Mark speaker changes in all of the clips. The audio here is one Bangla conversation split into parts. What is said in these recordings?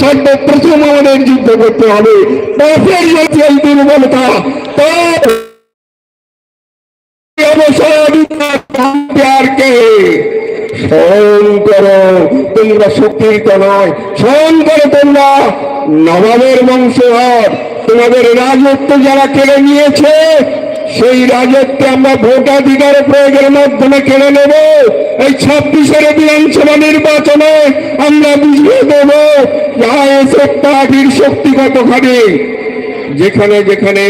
Speaker 1: সর্বপ্রথম আমাদের যুদ্ধ করতে হবে। যদি এই দুর্বলতা করো, তোমরা তোমাদের রাজত্ব যারা কেড়ে নিয়েছে সেই রাজত্বে আমরা ভোটাধিকার প্রয়োগের মাধ্যমে কেড়ে নেব। এই ছাব্বিশের বিধানসভা নির্বাচনে আমরা বুঝিয়ে দেব, আইএসএফ পার্টির শক্তি কতখানি। যেখানে যেখানে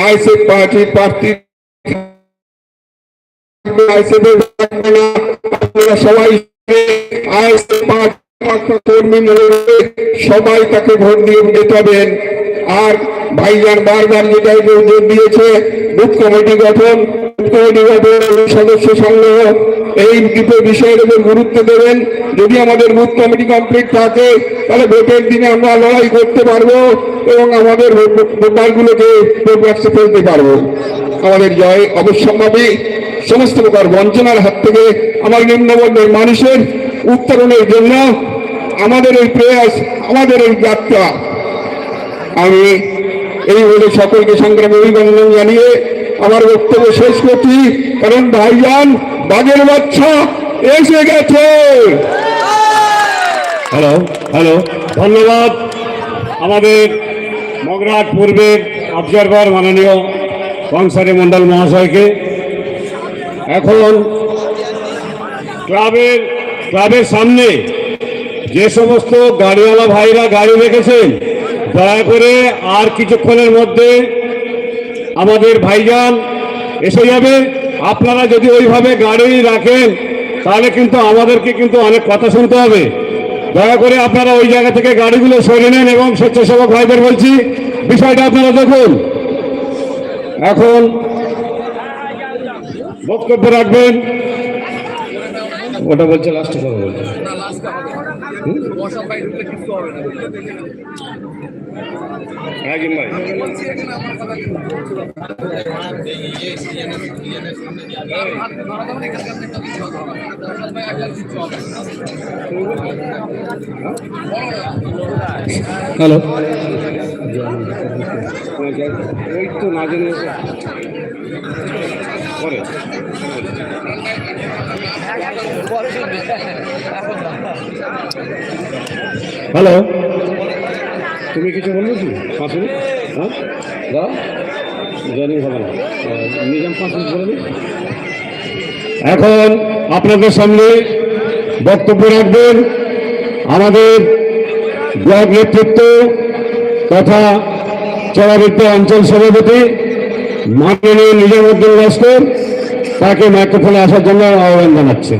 Speaker 1: আইএসএফ পার্টির প্রার্থী সবাই পার্টি সবাই তাকে ভোট দিয়ে জেতাবেন আর ভাইজান বারবার যেটা জোর দিয়েছে। বুথ কমিটি গঠন গঠন সদস্য সংগ্রহ, এই দুটো বিষয়ের উপর গুরুত্ব দেবেন। যদি আমাদের বুথ কমিটি কমপ্লিট থাকে, তাহলে ভোটের দিনে আমরা লড়াই করতে পারব এবং আমাদের ভোটারগুলোকে ভোট ফেলতে পারব। আমাদের জয় অবশ্যম্ভাবী। সমস্ত প্রকার বঞ্চনার হাত থেকে আমার নিম্নবর্ণের মানুষের উত্তরণের জন্য আমাদের এই প্রয়াস, আমাদের এই যাত্রা। আমি এই বলে সকলকে সংগ্রামে অভিনন্দন জানিয়ে আমার বক্তব্য শেষ করছি। কারণ ভাইজান বাগের বাচ্চা এসে গেছে।
Speaker 2: Hello hello. ধন্যবাদ। আমাদের মগরাট পূর্বের অবজারভার মাননীয় কংসারী মণ্ডল মহাশয়কে। এখন ক্লাবের ক্লাবের সামনে যে সমস্ত গাড়িওয়ালা ভাইরা গাড়ি রেখেছেন দয়া করে আর কিছুক্ষণের মধ্যে আমাদের ভাইজান এসে যাবে। আপনারা যদি ওইভাবে গাড়ি রাখেন, তাহলে কিন্তু আমাদেরকে কিন্তু অনেক কথা শুনতে হবে। দয়া করে আপনারা ওই জায়গা থেকে গাড়িগুলো সরে নেন এবং স্বেচ্ছাসেবক ভাইদের বলছি, বিষয়টা আপনারা দেখুন। এখন বক্তব্য রাখবেন। ওটা বলছে লাস্টে কথা বলছে। হ্যাঁ
Speaker 1: হ্যালো।
Speaker 2: ওই তো না জেনে পরে। হ্যালো তুমি কিছু বলবে কি? পাঁচ? মিনিট হ্যাঁ দাও জয়নিং হবে না নিজাম পাঁচ মিনিট বলে এখন আপনাদের সামনে বক্তব্য রাখবেন আমাদের ব্লক নেতৃত্ব তথা চড়াবৃত্ত অঞ্চল সভাপতি মাননীয় নিজামুদ্দিন লস্কর তাকে মাইক্রোফোনে আসার জন্য আহ্বান জানাচ্ছে।